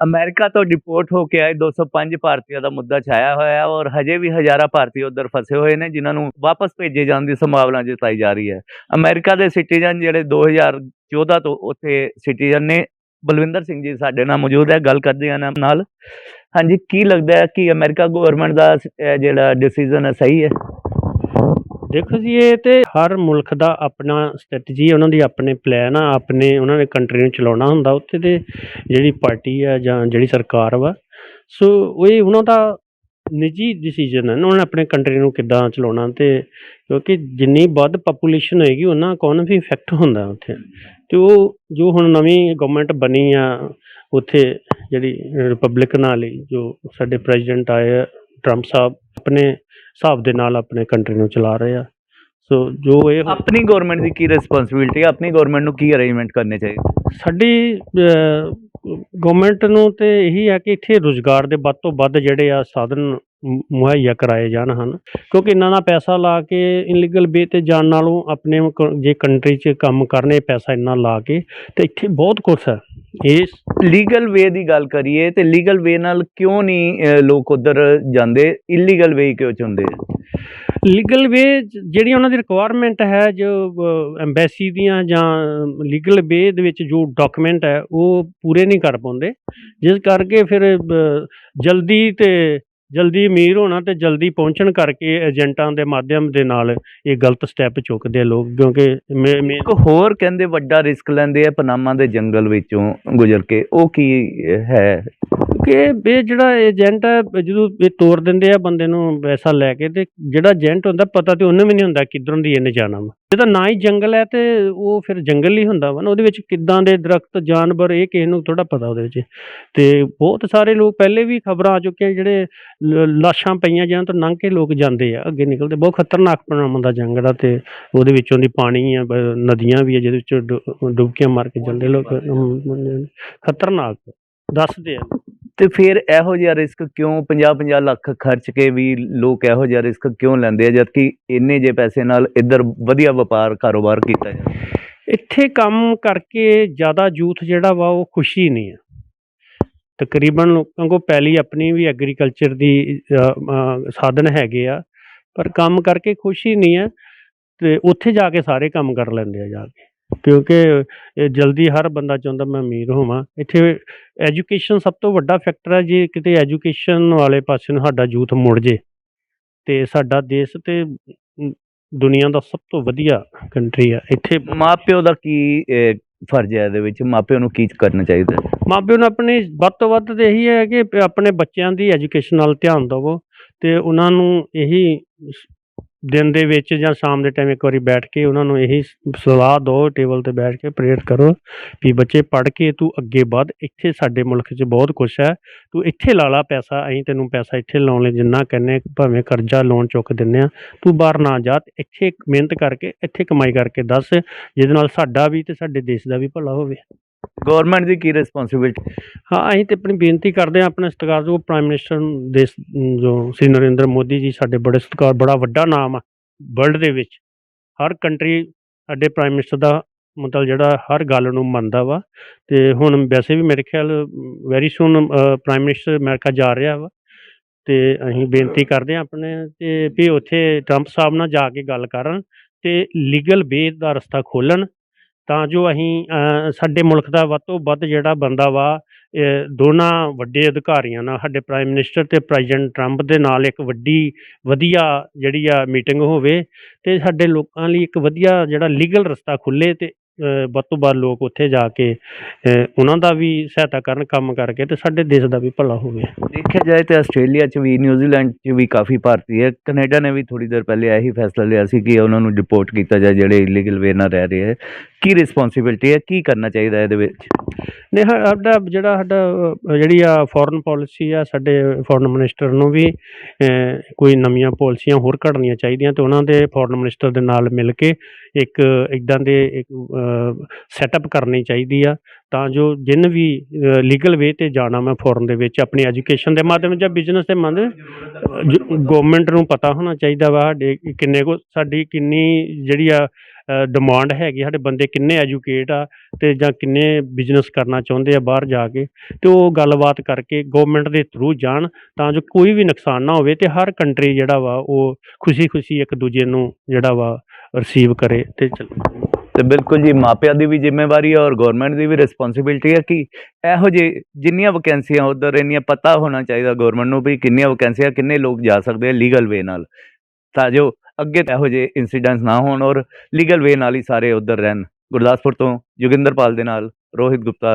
America ਤੋਂ deport ਹੋ ਕੇ ਆਏ 205 ਭਾਰਤੀਆਂ ਦਾ ਮੁੱਦਾ ਛਾਇਆ ਹੋਇਆ ਹੈ ਔਰ ਹਜੇ ਵੀ ਹਜ਼ਾਰਾਂ ਭਾਰਤੀ ਉੱਧਰ ਫਸੇ ਹੋਏ ਨੇ, ਜਿਨ੍ਹਾਂ ਨੂੰ ਵਾਪਸ ਭੇਜੇ ਜਾਣ ਦੀ ਸੰਭਾਵਨਾ ਜਤਾਈ ਜਾ ਰਹੀ ਹੈ। ਅਮਰੀਕਾ ਦੇ ਸਿਟੀਜ਼ਨ ਜਿਹੜੇ 2014 ਤੋਂ ਉੱਥੇ ਸਿਟੀਜ਼ਨ ਨੇ, ਬਲਵਿੰਦਰ ਸਿੰਘ ਜੀ ਸਾਡੇ ਨਾਲ ਮੌਜੂਦ ਹੈ, ਗੱਲ ਕਰਦੇ ਹਾਂ ਇਹਨਾਂ ਨਾਲ। ਹਾਂਜੀ, ਕੀ ਲੱਗਦਾ ਹੈ ਕਿ ਅਮਰੀਕਾ ਗਵਰਨਮੈਂਟ ਦਾ ਜਿਹੜਾ ਡਿਸੀਜਨ ਹੈ, ਸਹੀ ਹੈ? ਦੇਖੋ ਜੀ ਇਹ ਤੇ ਹਰ ਮੁਲਕ ਦਾ ਆਪਣਾ ਸਟ੍ਰੈਟਜੀ ਉਹਨਾਂ ਦੀ ਆਪਣੇ ਪਲਾਨ ਆ ਆਪਣੇ ਉਹਨਾਂ ਨੇ ਕੰਟਰੀ ਨੂੰ ਚਲਾਉਣਾ ਹੁੰਦਾ ਉੱਥੇ ਦੇ ਜਿਹੜੀ ਪਾਰਟੀ ਆ ਜਾਂ ਜਿਹੜੀ ਸਰਕਾਰ ਵਾ ਸੋ ਉਹ ਇਹ ਉਹਨਾਂ ਦਾ ਨਿੱਜੀ ਡਿਸੀਜਨ ਹੈ ਉਹਨਾਂ ਨੇ ਆਪਣੇ ਕੰਟਰੀ ਨੂੰ ਕਿੱਦਾਂ ਚਲਾਉਣਾ ਤੇ ਕਿਉਂਕਿ ਜਿੰਨੀ ਵੱਧ ਪੋਪੂਲੇਸ਼ਨ ਹੋਏਗੀ ਉਹਨਾਂ ਇਕਨੋਮੀ ਇਫੈਕਟ ਹੁੰਦਾ ਉੱਥੇ। ਤੇ ਉਹ ਜੋ ਹੁਣ ਨਵੀਂ ਗਵਰਨਮੈਂਟ ਬਣੀ ਆ ਉੱਥੇ ਜਿਹੜੀ ਰਿਪਬਲਿਕਨ ਵਾਲੀ ਜੋ ਸਾਡੇ ਪ੍ਰੈਜ਼ੀਡੈਂਟ ਆਏ ਆ, ਟਰੰਪ ਸਾਹਿਬ ਆਪਣੇ ਹਿਸਾਬ ਦੇ ਨਾਲ ਆਪਣੇ ਕੰਟਰੀ ਨੂੰ ਚਲਾ ਰਹੇ ਆ। ਸੋ ਜੋ ਇਹ ਆਪਣੀ ਗਵਰਨਮੈਂਟ ਦੀ ਕੀ ਰਿਸਪੌਂਸਿਬਿਲਟੀ ਹੈ ਆਪਣੀ ਗਵਰਨਮੈਂਟ ਨੂੰ ਕੀ ਅਰੇਂਜਮੈਂਟ ਕਰਨੇ ਚਾਹੀਦੇ? ਸਾਡੀ ਗਵਰਨਮੈਂਟ ਨੂੰ ਤੇ ਇਹੀ ਹੈ ਕਿ ਇੱਥੇ ਰੁਜ਼ਗਾਰ ਦੇ ਵੱਧ ਤੋਂ ਵੱਧ ਜਿਹੜੇ ਆ ਸਾਧਨ ਮੁਹੱਈਆ ਕਰਾਏ ਜਾਣ ਹਨ। ਕਿਉਂਕਿ ਇਹਨਾਂ ਦਾ ਪੈਸਾ ਲਾ ਕੇ ਇਨਲੀਗਲ ਵੇ ਤੇ ਜਾਣ ਨਾਲੋਂ ਆਪਣੇ ਜੇ ਕੰਟਰੀ 'ਚ ਕੰਮ ਕਰਨੇ ਪੈਸਾ ਇੰਨਾ ਲਾ ਕੇ ਤੇ ਇੱਥੇ ਬਹੁਤ ਕੁਛ ਹੈ। ਇਸ ਲੀਗਲ ਵੇ ਦੀ ਗੱਲ ਕਰੀਏ ਤੇ ਲੀਗਲ ਵੇ ਨਾਲ ਕਿਉਂ ਨਹੀਂ ਲੋਕ ਉਧਰ ਜਾਂਦੇ? ਇਲੀਗਲ ਵੇ ਕਿਉਂ ਚੁੰਦੇ ਲੀਗਲ ਵੇ ਜਿਹੜੀ ਉਹਨਾਂ ਦੀ ਰਿਕੁਆਇਰਮੈਂਟ ਹੈ ਜੋ ਐਮਬੈਸੀ ਦੀਆਂ ਜਾਂ ਲੀਗਲ ਵੇ ਦੇ ਵਿੱਚ ਜੋ ਡਾਕੂਮੈਂਟ ਹੈ ਉਹ ਪੂਰੇ ਨਹੀਂ ਕਰ ਪਾਉਂਦੇ। ਜਿਸ ਕਰਕੇ ਫਿਰ ਜਲਦੀ ਤੇ ਜਲਦੀ ਅਮੀਰ ਹੋਣਾ ਤੇ ਜਲਦੀ ਪਹੁੰਚਣ ਕਰਕੇ ਏਜੰਟਾਂ ਦੇ ਮਾਧਿਅਮ ਦੇ ਨਾਲ ਇਹ ਗਲਤ ਸਟੈਪ ਚੁੱਕਦੇ ਆ ਲੋਕ, ਕਿਉਂਕਿ ਮੇ- ਮੇ- ਇੱਕ ਹੋਰ ਕਹਿੰਦੇ ਵੱਡਾ ਰਿਸਕ ਲੈਂਦੇ ਆ ਪਨਾਮਾ ਦੇ ਜੰਗਲ ਵਿੱਚੋਂ ਗੁਜ਼ਰ ਕੇ, ਉਹ ਕੀ ਹੈ? ਕਿ ਇਹ ਜਿਹੜਾ ਏਜੰਟ ਹੈ ਜਦੋਂ ਇਹ ਤੋਰ ਦਿੰਦੇ ਆ ਬੰਦੇ ਨੂੰ ਪੈਸਾ ਲੈ ਕੇ ਤੇ ਜਿਹੜਾ ਏਜੰਟ ਹੁੰਦਾ, ਪਤਾ ਤੇ ਉਹਨੂੰ ਵੀ ਨਹੀਂ ਹੁੰਦਾ ਕਿੱਧਰੋਂ ਦੀ ਇਹਨੇ ਜਾਣਾ ਵਾ। ਜਿਹਦਾ ਨਾ ਹੀ ਜੰਗਲ ਹੈ ਤੇ ਉਹ ਫਿਰ ਜੰਗਲ ਹੀ ਹੁੰਦਾ ਵਾ ਨਾ, ਉਹਦੇ ਵਿੱਚ ਕਿੱਦਾਂ ਦੇ ਦਰਖਤ, ਜਾਨਵਰ, ਇਹ ਕਿਸੇ ਨੂੰ ਥੋੜਾ ਪਤਾ ਉਹਦੇ ਵਿੱਚ। ਤੇ ਬਹੁਤ ਸਾਰੇ ਲੋਕ ਪਹਿਲੇ ਵੀ ਖਬਰਾਂ ਆ ਚੁੱਕੀਆਂ ਜਿਹੜੇ ਲ- ਲਾਸ਼ਾਂ ਪਈਆਂ ਜਾਂ ਤੋਂ ਲੰਘ ਕੇ ਲੋਕ ਜਾਂਦੇ ਆ, ਅੱਗੇ ਨਿਕਲਦੇ। ਬਹੁਤ ਖਤਰਨਾਕ ਪਨਾਮਾ ਦਾ ਜੰਗਲ ਆ ਤੇ ਉਹਦੇ ਵਿੱਚੋਂ ਦੀ ਪਾਣੀ ਆ, ਬ- ਨਦੀਆਂ ਵੀ ਆ, ਜਿਹਦੇ ਵਿੱਚ ਡੁ- ਡੁਬਕੀਆਂ ਮਾਰ ਕੇ ਜਾਂਦੇ ਲੋਕ। ਖਤਰਨਾਕ। ਦੱਸਦੇ ਆ। ਤੇ ਫਿਰ ਇਹੋ ਜਿਹਾ ਰਿਸਕ ਕਿਉਂ 50-50 ਲੱਖ ਖਰਚ ਕੇ ਵੀ ਲੋਕ ਇਹੋ ਜਿਹਾ ਰਿਸਕ ਕਿਉਂ ਲੈਂਦੇ ਆ, ਜਦਕਿ ਇੰਨੇ ਜੇ ਪੈਸੇ ਨਾਲ ਇੱਧਰ ਵਧੀਆ ਵਪਾਰ ਕਾਰੋਬਾਰ ਕੀਤਾ ਜਾਂਦਾ ਇੱਥੇ ਕੰਮ ਕਰਕੇ ਜ਼ਿਆਦਾ ਯੂਥ ਜਿਹੜਾ ਵਾ ਉਹ ਖੁਸ਼ੀ ਨਹੀਂ ਆ। ਤਕਰੀਬਨ ਲੋਕਾਂ ਕੋਲ ਪਹਿਲੀ ਆਪਣੀ ਵੀ ਐਗਰੀਕਲਚਰ ਦੀ ਸਾਧਨ ਹੈਗੇ ਆ, ਪਰ ਕੰਮ ਕਰਕੇ ਖੁਸ਼ੀ ਨਹੀਂ ਹੈ ਤੇ ਉੱਥੇ ਜਾ ਕੇ ਸਾਰੇ ਕੰਮ ਕਰ ਲੈਂਦੇ ਆ ਜਾ ਕੇ। ਕਿਉਂਕਿ ਇਹ ਜਲਦੀ ਹਰ ਬੰਦਾ ਚਾਹੁੰਦਾ ਮੈਂ ਅਮੀਰ ਹੋਵਾਂ। ਇੱਥੇ ਐਜੂਕੇਸ਼ਨ ਸਭ ਤੋਂ ਵੱਡਾ ਫੈਕਟਰ ਹੈ ਜੇ ਕਿਤੇ ਐਜੂਕੇਸ਼ਨ ਵਾਲੇ ਪਾਸੇ ਨੂੰ ਸਾਡਾ ਯੂਥ ਮੁੜ ਜੇ ਤੇ ਸਾਡਾ ਦੇਸ਼ ਤੇ ਦੁਨੀਆ ਦਾ ਸਭ ਤੋਂ ਵਧੀਆ ਕੰਟਰੀ ਆ। ਇੱਥੇ ਮਾਪਿਓ ਦਾ ਕੀ ਅਹ, ਫਰਜ਼ ਹੈ ਇਹਦੇ ਵਿੱਚ? ਮਾਪਿਓ ਨੂੰ ਕੀ ਕਰਨਾ ਚਾਹੀਦਾ? ਹੈ? ਮਾਪਿਓ ਨੂੰ ਆਪਣੀ ਵੱਧ ਤੋਂ ਵੱਧ ਤੇ ਇਹੀ ਹੈ ਕਿ ਪ- ਆਪਣੇ ਬੱਚਿਆਂ ਦੀ ਐਜੂਕੇਸ਼ਨ ਵੱਲ ਧਿਆਨ ਦਿਵੋ ਤੇ ਉਹਨਾਂ ਨੂੰ ਇਹੀ ਸ- ਦਿਨ ਦੇ ਵਿੱਚ ਜਾਂ ਸ਼ਾਮ ਦੇ ਟਾਈਮ ਇੱਕ ਵਾਰੀ ਬੈਠ ਕੇ ਉਹਨਾਂ ਨੂੰ ਇਹੀ ਸਲਾਹ ਦਿਓ ਟੇਬਲ ਤੇ ਬੈਠ ਕੇ ਪ੍ਰੇਅਰ ਕਰੋ ਵੀ ਬੱਚੇ ਪੜ੍ਹ ਕੇ ਤੂੰ ਅੱਗੇ ਵੱਧ, ਇੱਥੇ ਸਾਡੇ ਮੁਲਕ 'ਚ ਬਹੁਤ ਕੁਝ ਹੈ, ਤੂੰ ਇੱਥੇ ਲਾ ਲਾ ਪੈਸਾ, ਅਸੀਂ ਤੈਨੂੰ ਪੈਸਾ ਇੱਥੇ ਲਾਉਣ ਲਈ ਜਿੰਨਾ ਕਹਿੰਨੇ ਭਾਵੇਂ ਕਰਜ਼ਾ ਲੋਨ ਚੁੱਕ ਦਿੰਨੇ ਆ ਤੂੰ ਬਾਹਰ ਨਾ ਜਾ, ਇੱਥੇ ਮਿਹਨਤ ਕਰਕੇ, ਇੱਥੇ ਕਮਾਈ ਕਰਕੇ ਦੱਸ, ਜਿਹਦੇ ਨਾਲ ਸਾਡਾ ਵੀ ਤੇ ਸਾਡੇ ਦੇਸ਼ ਦਾ ਵੀ ਭਲਾ ਹੋਵੇ। ਗਵਰਨਮੈਂਟ ਦੀ ਕੀ ਰਿਸਪੌਂਸਿਬਿਲਟੀ ਹਾਂ, ਅਸੀਂ ਤੇ ਆਪਣੀ ਬੇਨਤੀ ਕਰਦੇ ਹਾਂ ਆਪਣੇ ਸਤਿਕਾਰਯੋਗ ਪ੍ਰਾਈਮ ਮਿਨਿਸਟਰ ਨੂੰ ਦੇਸ਼ ਜੋ ਸ੍ਰੀ ਨਰਿੰਦਰ ਮੋਦੀ ਜੀ ਸਾਡੇ ਬੜੇ ਸਤਿਕਾਰ, ਬੜਾ ਵੱਡਾ ਨਾਮ ਆ ਵਰਲਡ ਦੇ ਵਿੱਚ। ਹਰ ਕੰਟਰੀ ਸਾਡੇ ਪ੍ਰਾਈਮ ਮਿਨਿਸਟਰ ਦਾ ਮਤਲਬ ਜਿਹੜਾ ਹਰ ਗੱਲ ਨੂੰ ਮੰਨਦਾ ਵਾ ਤੇ ਹੁਣ ਵੈਸੇ ਵੀ ਮੇਰੇ ਖਿਆਲ very soon prime minister America ਜਾ ਰਿਹਾ ਵਾ ਤੇ ਅਸੀਂ ਬੇਨਤੀ ਕਰਦੇ ਹਾਂ ਆਪਣੇ ਤੇ ਵੀ ਉੱਥੇ ਟਰੰਪ ਸਾਹਿਬ ਨਾਲ ਜਾ ਕੇ ਗੱਲ ਕਰਨ ਤੇ ਲੀਗਲ ਵੇ ਦਾ ਰਸਤਾ ਖੋਲਣ ਤਾਂ ਜੋ ਅਸੀਂ ਸਾਡੇ ਮੁਲਕ ਦਾ ਵੱਧ ਤੋਂ ਵੱਧ ਜਿਹੜਾ ਬੰਦਾ ਵਾ ਦੋਨਾਂ ਵੱਡੇ ਅਧਿਕਾਰੀਆਂ ਨਾਲ, ਸਾਡੇ ਪ੍ਰਾਈਮ ਮਿਨਿਸਟਰ ਤੇ ਪ੍ਰੈਜ਼ੀਡੈਂਟ ਟਰੰਪ ਦੇ ਨਾਲ ਇੱਕ ਵੱਡੀ, ਵਧੀਆ ਜਿਹੜੀ ਆ ਮੀਟਿੰਗ ਹੋਵੇ ਤੇ ਸਾਡੇ ਲੋਕਾਂ ਲਈ ਇੱਕ ਵਧੀਆ ਜਿਹੜਾ ਲੀਗਲ ਰਸਤਾ ਖੁੱਲੇ ਤੇ ਵੱਧ ਤੋਂ ਵੱਧ ਲੋਕ ਉੱਥੇ ਜਾ ਕੇ ਉਹਨਾਂ ਦਾ ਵੀ ਸਹਾਇਤਾ ਕਰਨ, ਕੰਮ ਕਰਕੇ ਤੇ ਸਾਡੇ ਦੇਸ਼ ਦਾ ਵੀ ਭਲਾ ਹੋਵੇ। ਦੇਖਿਆ ਜਾਏ ਤੇ ਆਸਟ੍ਰੇਲੀਆ 'ਚ ਵੀ, ਨਿਊਜ਼ੀਲੈਂਡ 'ਚ ਵੀ ਕਾਫੀ ਭਾਰਤੀ ਹੈ। ਕੈਨੇਡਾ ਨੇ ਵੀ ਥੋੜੀ ਦੇਰ ਪਹਿਲੇ ਇਹੀ ਫੈਸਲਾ ਲਿਆ ਸੀ ਕਿ ਉਹਨਾਂ ਨੂੰ ਡਿਪੋਰਟ ਕੀਤਾ ਜਾਏ, ਜਿਹੜੇ ਇਲੀਗਲ ਵੇ ਨਾਲ ਰਹਿ ਰਹੇ ਹੈ। ਕੀ ਰਿਸਪੌਂਸਿਬਿਲਟੀ ਹੈ? ਕੀ ਕਰਨਾ ਚਾਹੀਦਾ ਇਹਦੇ ਵਿੱਚ? ਨੇ ਸਾਡਾ ਜਿਹੜਾ ਸਾਡਾ ਜਿਹੜੀ ਆ ਫੋਰਨ ਪਾਲਿਸੀ ਆ, ਸਾਡੇ ਫੋਰਨ ਮਿਨਿਸਟਰ ਨੂੰ ਵੀ ਕੋਈ ਨਵੀਆਂ ਪਾਲਿਸੀਆਂ ਹੋਰ ਘੜਨੀਆਂ ਚਾਹੀਦੀਆਂ ਤੇ ਉਹਨਾਂ ਦੇ ਫੋਰਨ ਮਿਨਿਸਟਰ ਦੇ ਨਾਲ ਮਿਲ ਕੇ ਇੱਕ ਇਦਾਂ ਦੇ ਇੱਕ ਸੈਟਅਪ ਕਰਨੀ ਚਾਹੀਦੀ ਆ ਤਾਂ ਜੋ ਜਿੰਨ ਵੀ ਲੀਗਲ ਵੇ ਤੇ ਜਾਣਾ ਮੈਂ ਫੋਰਨ ਦੇ ਵਿੱਚ, ਆਪਣੀ ਐਜੂਕੇਸ਼ਨ ਦੇ ਮਾਧਿਅਮ ਜਾਂ ਬਿਜ਼ਨਸ ਦੇ ਮਾਧਿਅਮ ਗਵਰਨਮੈਂਟ ਨੂੰ ਪਤਾ ਹੋਣਾ ਚਾਹੀਦਾ ਵਾ, ਸਾਡੇ ਕਿੰਨੇ ਕੋ, ਸਾਡੀ ਕਿੰਨੀ ਜਿਹੜੀ ਆ ਡਿਮਾਂਡ ਹੈਗੀ, ਸਾਡੇ ਬੰਦੇ ਕਿੰਨੇ ਐਜੂਕੇਟ ਆ ਤੇ ਜਾਂ ਕਿੰਨੇ ਬਿਜ਼ਨਸ ਕਰਨਾ ਚਾਹੁੰਦੇ ਆ ਬਾਹਰ ਜਾ ਕੇ, ਤੇ ਉਹ ਗੱਲਬਾਤ ਕਰਕੇ ਗਵਰਨਮੈਂਟ ਦੇ ਥਰੂ ਜਾਣ ਤਾਂ ਜੋ ਕੋਈ ਵੀ ਨੁਕਸਾਨ ਨਾ ਹੋਵੇ ਤੇ ਹਰ ਕੰਟਰੀ ਜਿਹੜਾ ਵਾ, ਉਹ ਖੁਸ਼ੀ-ਖੁਸ਼ੀ ਇੱਕ ਦੂਜੇ ਨੂੰ ਜਿਹੜਾ ਵਾ ਰਿਸੀਵ ਕਰੇ ਤੇ ਚੱਲੇ। ਤੇ ਬਿਲਕੁਲ ਜੀ, ਮਾਪਿਆਂ ਦੀ ਵੀ ਜ਼ਿੰਮੇਵਾਰੀ ਹੈ ਔਰ ਗਵਰਨਮੈਂਟ ਦੀ ਵੀ ਰਿਸਪੌਂਸਿਬਿਲਟੀ ਹੈ ਕਿ ਇਹੋ ਜਿਹੇ ਜਿੰਨੀਆਂ ਵੈਕੈਂਸੀਆਂ ਉਧਰ, ਇੰਨੀਆਂ ਪਤਾ ਹੋਣਾ ਚਾਹੀਦਾ ਗਵਰਨਮੈਂਟ ਨੂੰ ਵੀ ਕਿੰਨੀਆਂ ਵੈਕੈਂਸੀਆਂ ਕਿੰਨੇ ਲੋਕ ਜਾ ਸਕਦੇ ਆ ਲੀਗਲ ਵੇ ਨਾਲ। ਤਾਂ ਜੋ ਅੱਗੇ ਇਹੋ ਜਿਹੇ ਇਨਸੀਡੈਂਟਸ ਨਾ ਹੋਣ ਔਰ ਲੀਗਲ ਵੇ ਨਾਲ ਹੀ ਸਾਰੇ ਉਧਰ ਰਹਿਣ। ਗੁਰਦਾਸਪੁਰ ਤੋਂ ਜੋਗਿੰਦਰਪਾਲ ਦੇ ਨਾਲ ਰੋਹਿਤ ਗੁਪਤਾ।